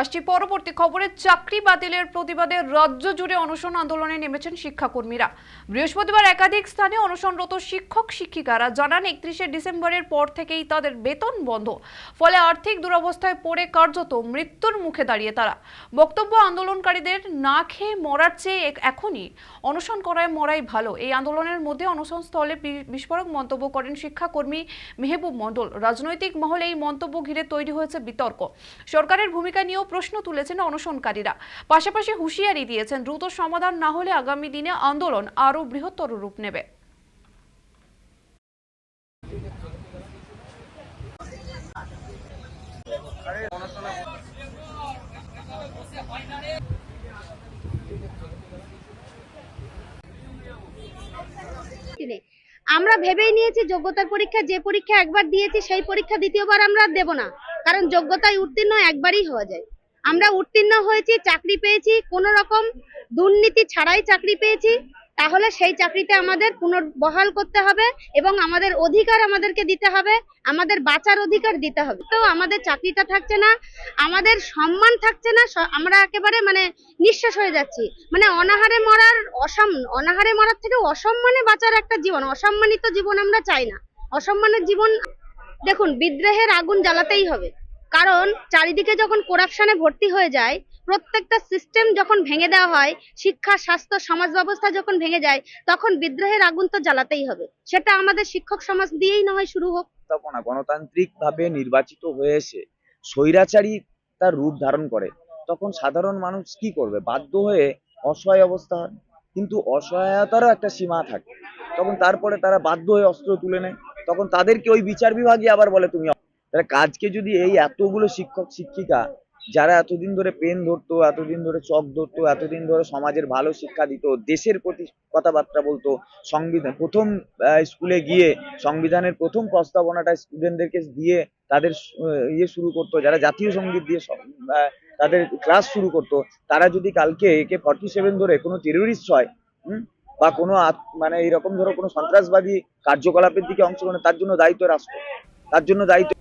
আসছি পরবর্তী খবরে, চাকরি বাতিলের প্রতিবাদে রাজ্য জুড়ে অনশন আন্দোলনে নেমেছেন শিক্ষাকর্মীরা। বৃহস্পতিবার একাধিক স্থানে অনশনরত শিক্ষক, শিক্ষিকারা জানান, একত্রিশে ডিসেম্বরের পর থেকেই তাদের বেতন বন্ধ। ফলে আর্থিক দুরবস্থায় পড়ে কার্যত মৃত্যুর মুখে দাঁড়িয়ে তারা। বক্তব্য আন্দোলনকারীদের, না খেয়ে মরার চেয়ে এখনই অনশন করায় মরাই ভালো। এই আন্দোলনের মধ্যে অনশন স্থলে বিস্ফোরক মন্তব্য করেন শিক্ষাকর্মী মেহবুব মণ্ডল। রাজনৈতিক মহলে এই মন্তব্য ঘিরে তৈরি হয়েছে বিতর্ক। সরকারের ভূমিকা নিয়েও প্রশ্ন তুলেছেন অনশনকারীরা। পাশাপাশি হুঁশিয়ারি দিয়েছেন, দ্রুত সমাধান না হলে আগামী দিনে আন্দোলন আরও বৃহত্তর রূপ নেবে। আমরা ভেবেই নিয়েছি যোগ্যতার পরীক্ষা, যে পরীক্ষা একবার দিয়েছি, সেই পরীক্ষা দ্বিতীয়বার আমরা দেব না। কারণ যোগ্যতায় উত্তীর্ণ, একবারই হওয়া যায়। আমরা উত্তীর্ণ হয়েছি, চাকরি পেয়েছি, কোনো রকম দুর্নীতি ছাড়াই চাকরি পেয়েছি, তাহলে সেই চাকরিতে আমাদের পুনর্বহাল করতে হবে এবং আমাদের অধিকার আমাদেরকে দিতে হবে, আমাদের বাঁচার অধিকার দিতে হবে। তো আমাদের চাকরিটা থাকছে না, আমাদের সম্মান থাকছে না আমরা একেবারে মানে নিঃশ্বাস হয়ে যাচ্ছি। মানে অনাহারে মরার অসম, অনাহারে মরার থেকে অসম্মানে বাঁচার একটা জীবন, অসম্মানিত জীবন আমরা চাই না। অসম্মানের জীবন, দেখুন, বিদ্রোহের আগুন জ্বালাতেই হবে। কারণ চারিদিকে যখন করাপশনে ভর্তি হয়ে যায়, প্রত্যেকটা সিস্টেম যখন ভেঙে দেওয়া হয়, শিক্ষা, স্বাস্থ্য, সমাজ ব্যবস্থা যখন ভেঙে যায়, তখন বিদ্রোহের আগুন তো জ্বালাতেই হবে। সেটা আমাদের শিক্ষক সমাজ দিয়েই না হয় শুরু হোক। ব্যবস্থাপনা গণতান্ত্রিক ভাবে নির্বাচিত হয়ে এসে স্বৈরাচারী তার রূপ ধারণ করে, তখন সাধারণ মানুষ কি করবে? বাধ্য হয়ে অসহায় অবস্থা। কিন্তু অসহায়তারও একটা সীমা থাকে। তখন তারপরে তারা বাধ্য হয়ে অস্ত্র তুলে নেয়। তখন তাদেরকে ওই বিচার বিভাগই আবার বলে, তুমি তাহলে কাজকে যদি এই এতগুলো শিক্ষক শিক্ষিকা যারা এতদিন ধরে পেন ধরতো এতদিন ধরে চক ধরতো এতদিন ধরে সমাজের ভালো শিক্ষা দিত দেশের প্রতি কথাবার্তা বলতো সংবিধান প্রথম স্কুলে গিয়ে সংবিধানের প্রথম প্রস্তাবনাটা স্টুডেন্টদেরকে দিয়ে তাদের ইয়ে শুরু করতো যারা জাতীয় সংগীত দিয়ে তাদের ক্লাস শুরু করতো তারা যদি কালকে একে ফর্টি সেভেন ধরে কোনো টেরোরিস্ট হয় হুম, বা কোনো মানে এইরকম ধরো কোনো সন্ত্রাসবাদী কার্যকলাপের দিকে অংশগ্রহণ তার জন্য দায়িত্ব রাষ্ট্র তার জন্য দায়িত্ব